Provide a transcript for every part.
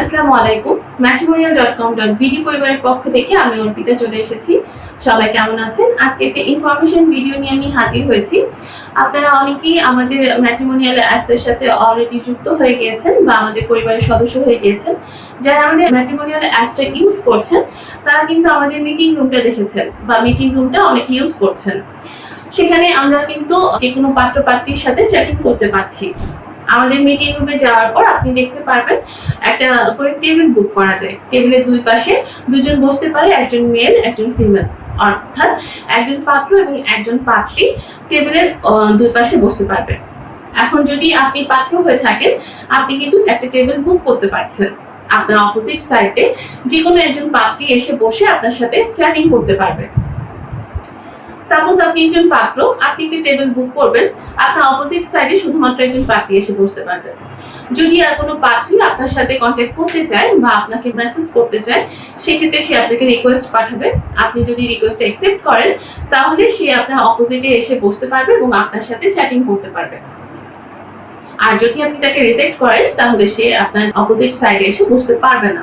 আসসালামু আলাইকুম matrimonial dot com dot BD পরিবারের পক্ষ থেকে আমি অর্পিতা চলে এসেছি। সবাই কেমন আছেন? আজকে একটা ইনফরমেশন ভিডিও নিয়ে আমি হাজির হয়েছি। আপনারা অনেকেই আমাদের ম্যাট্রিমোনিয়াল অ্যাপসের সাথে অলরেডি যুক্ত হয়ে গিয়েছেন বা আমাদের পরিবারের সদস্য হয়ে গিয়েছেন। যারা আমাদের ম্যাট্রিমোনিয়াল অ্যাপসটা ইউজ করছেন, তারা কিন্তু আমাদের মিটিং রুমটা দেখেছেন বা মিটিং রুমটা অনেকে ইউজ করছেন। সেখানে আমরা কিন্তু যে কোনো পাত্র পাত্রীর সাথে চ্যাটিং করতে পারছি। আমাদের মিটিং রুমে যাওয়ার পর আপনি দেখতে পারবেন একটা করে টেবিল বুক করা যায়। টেবিলের দুই পাশে দুজন বসতে পারে, একজন মেল একজন ফিমেল অর্থাৎ একজন পাত্র এবং একজন পাত্রী টেবিলের দুই পাশে বসতে পারবে। এখন যদি আপনি পাত্র হয়ে থাকেন, আপনি কিন্তু একটা টেবিল বুক করতে পারছেন। আপনার অপোজিট সাইডে যে কোনো একজন পাত্রী এসে বসে আপনার সাথে চ্যাটিং করতে পারবে। সাপোজ আপনি একজন পাত্র, আপনি একটি টেবিল বুক করবেন, আপনার অপোজিট সাইডে শুধুমাত্র একজন পাত্রী এসে বসতে পারবে। যদি আর কোনো পাত্রী আপনার সাথে কন্ট্যাক্ট করতে চায় বা আপনাকে মেসেজ করতে চায়, সেক্ষেত্রে সে আপনাকে রিকোয়েস্ট পাঠাবে। আপনি যদি রিকোয়েস্ট অ্যাকসেপ্ট করেন, তাহলে সে আপনার অপোজিটে এসে বসতে পারবে এবং আপনার সাথে চ্যাটিং করতে পারবে। আর যদি আপনি তাকে রিজেক্ট করেন, তাহলে সে আপনার অপোজিট সাইডে এসে বসতে পারবে না।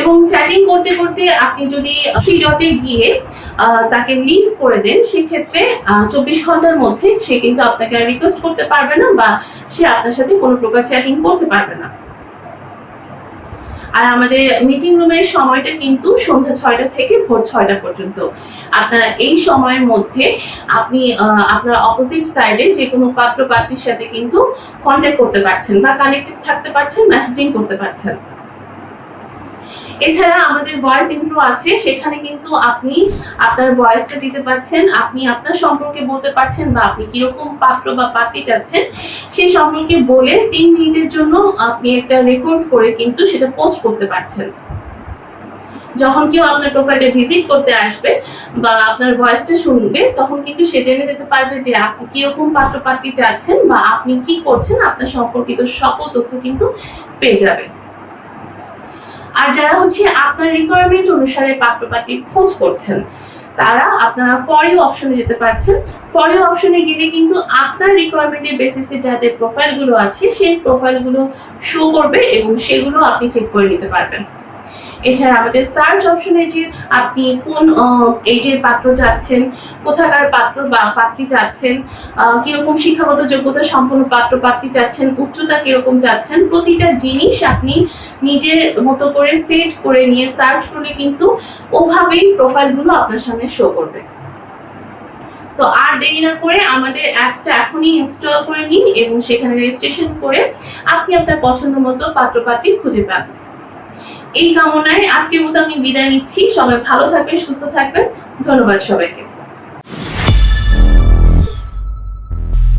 এবং চ্যাটিং করতে করতে আপনি যদি থ্রি ডটে গিয়ে তাকে লিভ করে দেন, সেক্ষেত্রে চব্বিশ ঘণ্টার মধ্যে সে কিন্তু আপনাকে আর রিকোয়েস্ট করতে পারবে না বা সে আপনার সাথে কোনো প্রকার চ্যাটিং করতে পারবে না। আর আমাদের মিটিং রুমের সময়টা কিন্তু সন্ধ্যা ছয়টা থেকে ভোর ছয়টা পর্যন্ত। আপনারা এই সময়ের মধ্যে আপনি আপনার অপোজিট সাইডে যে কোনো পাত্র পাত্রীর সাথে কিন্তু কন্ট্যাক্ট করতে পারছেন বা কানেক্টেড থাকতে পারছেন মেসেজিং করতে পারছেন। এছাড়া আমাদের ভয়েস ইন্ট্রো আছে, সেখানে কিন্তু আপনি আপনার ভয়েসটা দিতে পারছেন, আপনি আপনার সম্পর্কে বলতে পারছেন বা আপনি কীরকম পাত্র বা পাত্রী চাচ্ছেন, সেই সম্পর্কে বলে তিন মিনিটের জন্য আপনি একটা রেকর্ড করে কিন্তু সেটা পোস্ট করতে পারছেন। যখন কেউ আপনার প্রোফাইলে ভিজিট করতে আসবে বা আপনার ভয়েসটা শুনবে, তখন কিন্তু সে জেনে যেতে পারবে যে আপনি কীরকম পাত্র পাত্রী চাচ্ছেন বা আপনি কি করছেন, আপনার সম্পর্কিত সকল তথ্য কিন্তু পেয়ে যাবে। আর যারা হচ্ছে আপনার রিকোয়ারমেন্ট অনুসারে পাত্রপাত্রীর খোঁজ করছেন, তারা আপনারা ফরিও অপশনে যেতে পারছেন। ফরিও অপশনে গেলে কিন্তু আপনার রিকোয়ারমেন্টের বেসিসে যাদের প্রোফাইলগুলো আছে, সেই প্রোফাইলগুলো শো করবে এবং সেগুলো আপনি চেক করে নিতে পারবেন। এছাড়া আমাদের সার্চ অপশনে যে আপনি কোন এই যে পাত্র চাচ্ছেন, কোথাকার পাত্র বা পাত্রী চাচ্ছেন কীরকম শিক্ষাগত যোগ্যতা সম্পন্ন পাত্র পাত্রী চাচ্ছেন, উচ্চতা কীরকম চাচ্ছেন, প্রতিটা জিনিস আপনি নিজের মতো করে সেট করে নিয়ে সার্চ করলে কিন্তু ওভাবেই প্রোফাইলগুলো আপনার সামনে শো করবে। সো আর দেরি না করে আমাদের অ্যাপসটা এখনই ইনস্টল করে নিন এবং সেখানে রেজিস্ট্রেশন করে আপনি আপনার পছন্দ মতো পাত্রপাত্রী খুঁজে পান এই কামনায় আজকের মতো আমি বিদায় নিচ্ছি। সবাই ভালো থাকবেন সুস্থ থাকবেন। ধন্যবাদ সবাইকে।